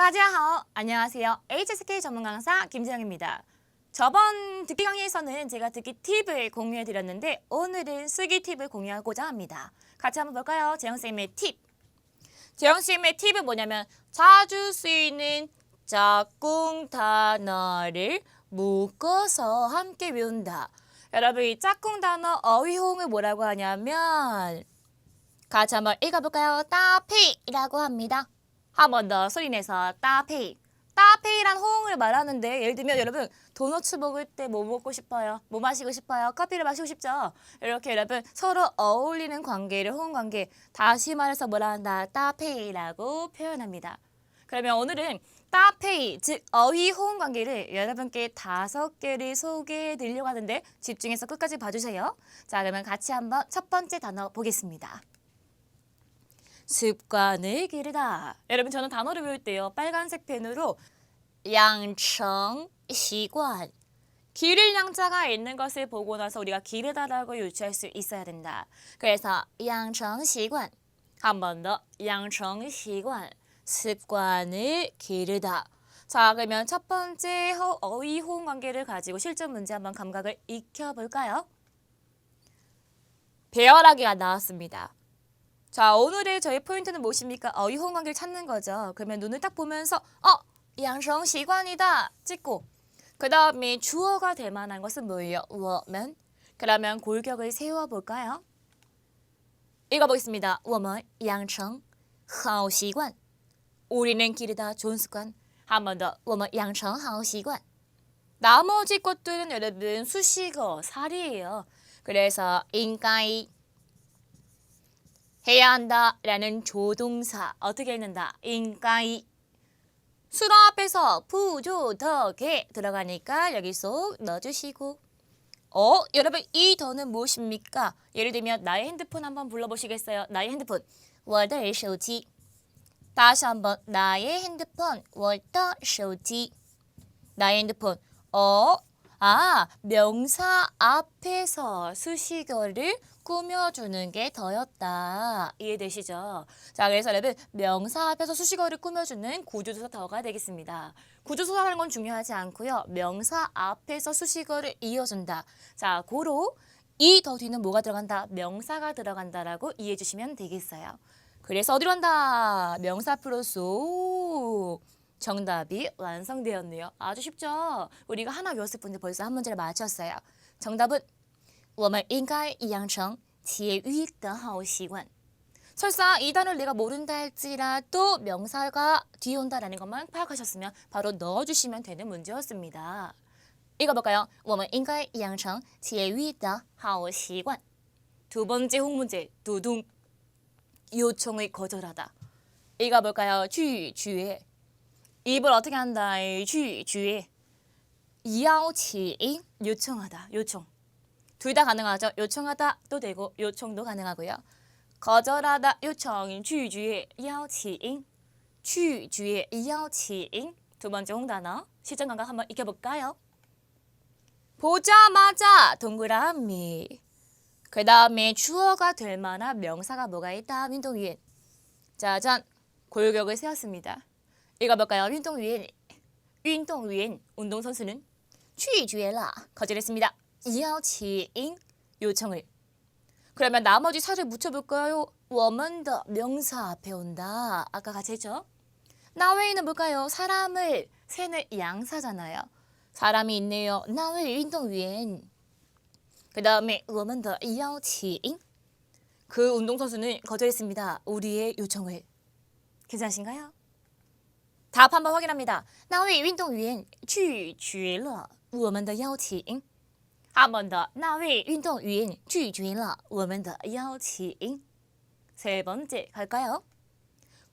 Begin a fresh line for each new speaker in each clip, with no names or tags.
大家好. 안녕하세요. HSK 전문 강사 김지영입니다. 저번 듣기 강의에서는 제가 듣기 팁을 공유해 드렸는데 오늘은 쓰기 팁을 공유하고자 합니다. 같이 한번 볼까요? 재영 쌤의 팁. 재영 쌤의 팁은 뭐냐면 자주 쓰이는 짝꿍 단어를 묶어서 함께 외운다. 여러분 이 짝꿍 단어 어휘호응을 뭐라고 하냐면 같이 한번 읽어볼까요? 따페이라고 합니다. 한 번 더 소리내서 따페이. 따페이란 호응을 말하는데 예를 들면 여러분 도너츠 먹을 때 뭐 먹고 싶어요? 뭐 마시고 싶어요? 커피를 마시고 싶죠? 이렇게 여러분 서로 어울리는 관계를 호응 관계 다시 말해서 뭐라 한다? 따페이라고 표현합니다. 그러면 오늘은 따페이 즉 어휘 호응 관계를 여러분께 다섯 개를 소개해 드리려고 하는데 집중해서 끝까지 봐주세요. 자 그러면 같이 한번 첫 번째 단어 보겠습니다. 습관을 기르다. 여러분 저는 단어를 외울 때요. 빨간색 펜으로 양청 시관 기를 양자가 있는 것을 보고 나서 우리가 기르다라고 유추할 수 있어야 된다. 그래서 양청 시관 한 번 더 양청 시관 습관을 기르다. 자 그러면 첫 번째 허- 어휘 호응 관계를 가지고 실전 문제 한번 감각을 익혀볼까요? 배열하기가 나왔습니다. 자, 오늘의 저희 포인트는 무엇입니까? 어휘 이혼 관계를 찾는 거죠. 그러면 눈을 딱 보면서 어, 양성 시관이다 찍고 그 다음에 주어가 될 만한 것은 뭐예요? 워먼. 그러면 골격을 세워 볼까요? 읽어보겠습니다. 워먼 양성 하우 시관 우리는 기르다 좋은 습관. 한 번 더. 워먼 양성 하우 시관 나머지 것들은 여러분 수식어, 사리예요. 그래서 인가이 해야 한다라는 조동사 어떻게 읽는다? 인가이 수로 앞에서 부조덕에 들어가니까 여기 속 넣어주시고 어? 여러분 이 더는 무엇입니까? 예를 들면 나의 핸드폰 한번 불러보시겠어요? 나의 핸드폰 我的手机 다시 한번 나의 핸드폰 我的手机 나의 핸드폰 어? 아 명사 앞에서 수식어를 꾸며주는 게 더였다. 이해되시죠? 자, 그래서 여러분 명사 앞에서 수식어를 꾸며주는 구조조사 더가 되겠습니다. 구조조사라는 건 중요하지 않고요. 명사 앞에서 수식어를 이어준다. 자, 고로 이 더 뒤는 뭐가 들어간다? 명사가 들어간다라고 이해해 주시면 되겠어요. 그래서 어디로 간다? 명사 플러스 오. 정답이 완성되었네요. 아주 쉽죠? 우리가 하나 외웠을 뿐인데 벌써 한 문제를 맞췄어요. 정답은 我们应该养成节约的好习惯. 설사 이 단어를 내가 모른다 할지라도 명사가 뒤에 온다라는 것만 파악하셨으면 바로 넣어주시면 되는 문제였습니다. 읽어볼까요? 我们应该养成节约的好习惯. 두 번째 홍문제 두둥 요청을 거절하다. 읽어볼까요? 拒绝 입을 어떻게 한다? 주의 이하오치인 요청하다. 요청. 둘 다 가능하죠. 요청하다도 되고 요청도 가능하고요. 거절하다 요청 취주의 요칭 취주의 요칭 두 번째 홍단어 시장 감각 한번 익혀볼까요? 보자마자 동그라미 그 다음에 주어가 될 만한 명사가 뭐가 있다 민동이엔 짜잔 골격을 세웠습니다. 읽어볼까요? 윈동윈 윈동윈 운동선수는 취주해라 거절했습니다. 이하오치인 요청을 그러면 나머지 살을 묻혀볼까요? 워먼더 명사 앞에 온다. 아까 같이 했죠? 나웨이는 뭘까요? 사람을 새는 양사잖아요. 사람이 있네요. 나웨이 운동위엔 그 다음에 워먼더 이하오치인 그 운동선수는 거절했습니다. 우리의 요청을 괜찮으신가요? 답 한번 확인합니다. 那位运动员拒绝了我们的邀请。한 번 더. 那位运动员拒绝了我们的邀请。세 번째 갈까요?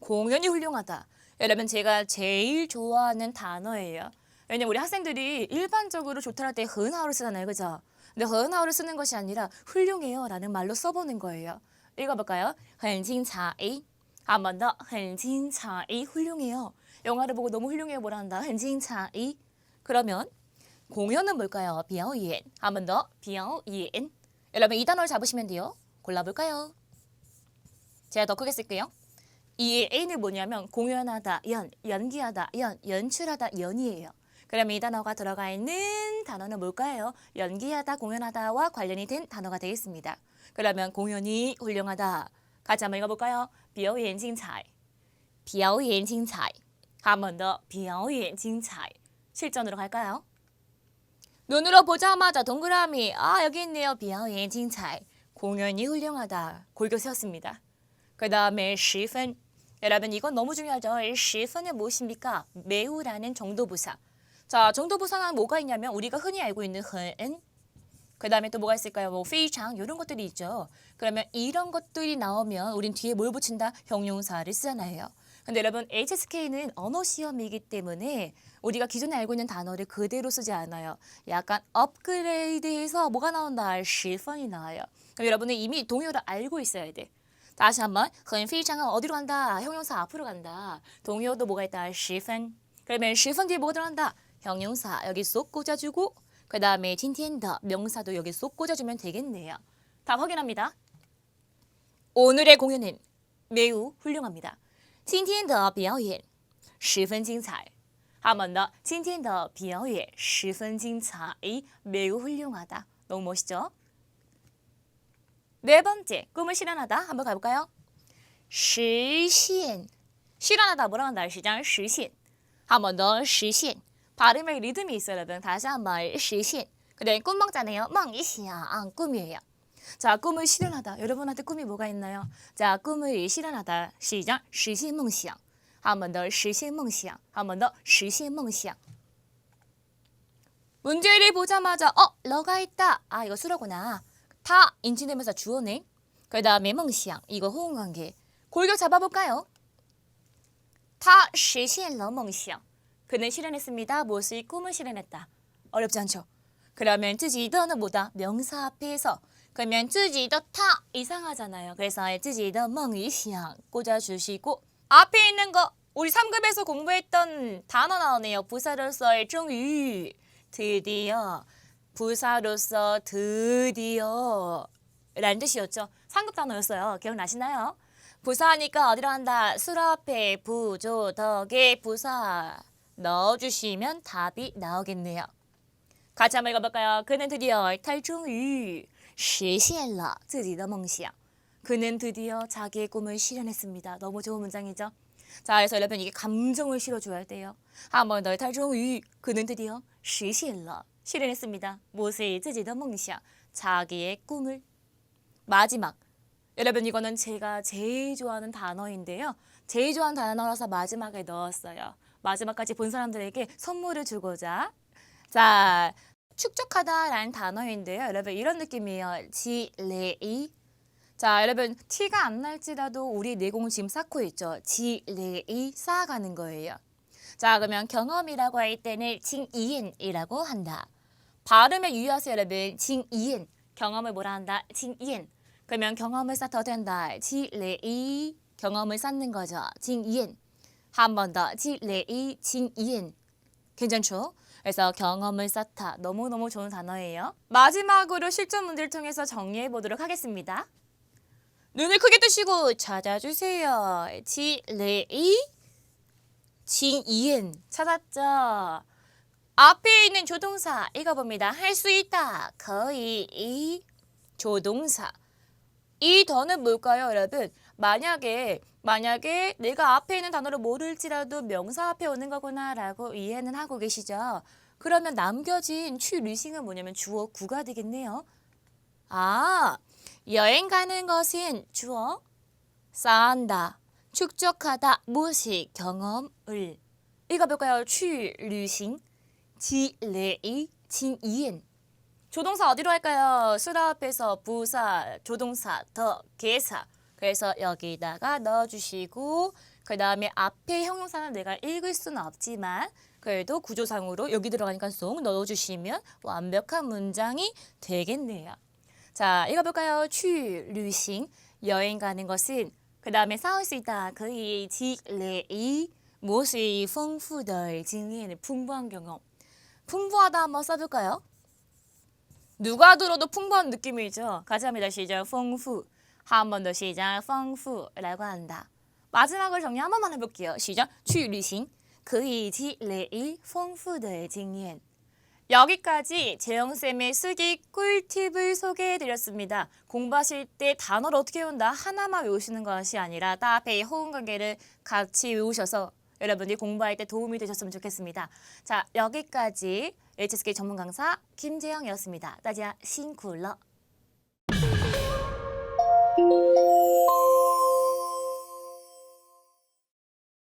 공연이 훌륭하다. 여러분 제가 제일 좋아하는 단어예요. 왜냐면 우리 학생들이 일반적으로 좋다 할 때 흔하오를 쓰잖아요. 그죠? 근데 흔하오를 쓰는 것이 아니라 훌륭해요 라는 말로 써보는 거예요. 읽어볼까요? 很精彩. 한 번 더. 很精彩. 훌륭해요. 영화를 보고 너무 훌륭해요 뭐라 한다. 很精彩. 그러면 공연은 뭘까요? 表演. 한 번 더. 表演. 여러분 이 단어를 잡으시면 돼요. 골라볼까요? 제가 더 크게 쓸게요. 이 N은 뭐냐면 공연하다, 연, 연기하다, 연, 연출하다, 연이에요. 그럼 이 단어가 들어가 있는 단어는 뭘까요? 연기하다, 공연하다와 관련이 된 단어가 되겠습니다. 그러면 공연이 훌륭하다. 같이 한번 읽어볼까요? 表演精彩.表演精彩. 한 번 더. 表演精彩. 실전으로 갈까요? 눈으로 보자마자 동그라미. 아, 여기 있네요. 表演精彩. 공연이 훌륭하다. 골교 세웠습니다. 그 다음에 十分. 여러분 이건 너무 중요하죠. 十分은 무엇입니까? 매우라는 정도부사. 자, 정도부사는 뭐가 있냐면 우리가 흔히 알고 있는 很, 그 다음에 또 뭐가 있을까요? 뭐 非常 이런 것들이 있죠. 그러면 이런 것들이 나오면 우린 뒤에 뭘 붙인다? 형용사를 쓰잖아요. 근데 여러분 HSK는 언어 시험이기 때문에 우리가 기존에 알고 있는 단어를 그대로 쓰지 않아요. 약간 업그레이드해서 뭐가 나온다? 실펀이 나와요. 그럼 여러분은 이미 동요를 알고 있어야 돼. 다시 한번 흔필장은 어디로 간다? 형용사 앞으로 간다. 동요도 뭐가 있다? 실펀. 그러면 실펀 뒤에 뭐가 들어간다? 형용사 여기 쏙 꽂아주고 그 다음에 틴티엔더 명사도 여기 쏙 꽂아주면 되겠네요. 다 확인합니다. 오늘의 공연은 매우 훌륭합니다. 今天的表演十分精彩. 한번 더. 今天的表演十分精彩. 매우 훌륭하다. 너무 멋있죠? 네 번째, 꿈을 실현하다. 한번 가볼까요? 实现. 실현하다 뭐라고 한다? 시장 实现. 한번 더. 实现. 발음에 리듬이 있어요, 여러분. 다시 한번 实现. 그래, 꿈 먹잖아요.梦一想. 아, 꿈이에요. 자, 꿈을 실현하다. 여러분한테 꿈이 뭐가 있나요? 자, 꿈을 실현하다. 시작. 实现梦想. 한번 더. 实现梦想. 한번 더. 实现梦想. 문제를 보자마자 어, 러가 있다. 아, 이거 수로구나. 다 인칭되면서 주어네. 그 다음에 梦想. 이거 호응관계. 골격 잡아볼까요? 他实现了梦想. 그는 실현했습니다. 무엇을 꿈을 실현했다. 어렵지 않죠? 그러면 自己的는 뭐다? 명사 앞에서 그러면 自己的타 이상하잖아요. 그래서 自己的梦想 꽂아주시고 앞에 있는 거 우리 3급에서 공부했던 단어 나오네요. 부사로서의 终于 드디어 부사로서 드디어 라는 뜻이었죠. 3급 단어였어요. 기억나시나요? 부사하니까 어디로 한다? 수로 앞에 부조덕의 부사 넣어주시면 답이 나오겠네요. 같이 한번 읽어볼까요? 그는 드디어 他终于 实现了自己的梦想. 그는 드디어 자기의 꿈을 실현했습니다. 너무 좋은 문장이죠? 자, 그래서 여러분 이게 감정을 실어줘야 돼요. 한번 더, 他终于 그는 드디어 实现了 실현했습니다. 무엇을 自己的梦想 자기의 꿈을 마지막 여러분 이거는 제가 제일 좋아하는 단어인데요. 제일 좋아하는 단어라서 마지막에 넣었어요. 마지막까지 본 사람들에게 선물을 주고자. 자, 축적하다라는 단어인데요. 여러분 이런 느낌이에요. 지레이. 자, 여러분 티가 안 날지라도 우리 내공을 지금 쌓고 있죠. 지레이 쌓아가는 거예요. 자, 그러면 경험이라고 할 때는 징이엔이라고 한다. 발음에 유의하세요, 여러분. 징이엔. 경험을 뭐라 한다? 징이엔. 그러면 경험을 쌓다 된다. 지레이. 경험을 쌓는 거죠. 징이엔. 한 번 더. 지레이. 징이엔. 괜찮죠? 그래서 경험을 쌓다. 너무너무 좋은 단어예요. 마지막으로 실전 문제를 통해서 정리해 보도록 하겠습니다. 눈을 크게 뜨시고 찾아주세요. 지레이. 징이엔. 찾았죠? 앞에 있는 조동사 읽어봅니다. 할 수 있다. 거의 조동사. 이 더는 뭘까요, 여러분? 만약에 만약에 내가 앞에 있는 단어를 모를지라도 명사 앞에 오는 거구나라고 이해는 하고 계시죠? 그러면 남겨진 취리싱은 뭐냐면 주어 구가 되겠네요. 아, 여행 가는 것은 주어 쌓는다, 축적하다, 무엇이 경험을 읽어볼까요? 취리싱, 지레이, 진이엔 조동사 어디로 할까요? 수라 앞에서 부사, 조동사, 더, 개사. 그래서 여기다가 넣어주시고 그 다음에 앞에 형용사는 내가 읽을 수는 없지만 그래도 구조상으로 여기 들어가니까 쏙 넣어주시면 완벽한 문장이 되겠네요. 자, 읽어볼까요? 취, 류싱, 여행 가는 것은 그 다음에 싸울 수 있다. 그의 지레이 무엇이 풍부들, 증인, 풍부한 경험. 풍부하다 한번 써볼까요? 누가 들어도 풍부한 느낌이죠. 같이 합니다. 시작. 丰富. 한 번 더 시작. 丰富라고 한다. 마지막으로 정리 한 번만 해볼게요. 시작. 去旅行可以积累丰富的经验. 여기까지 재영쌤의 쓰기 꿀팁을 소개해드렸습니다. 공부하실 때 단어를 어떻게 외운다 하나만 외우시는 것이 아니라 따페이 호응 관계를 같이 외우셔서 여러분이 공부할 때 도움이 되셨으면 좋겠습니다. 자 여기까지 HSK 전문 강사 김재영이었습니다. 다지야 신쿨러.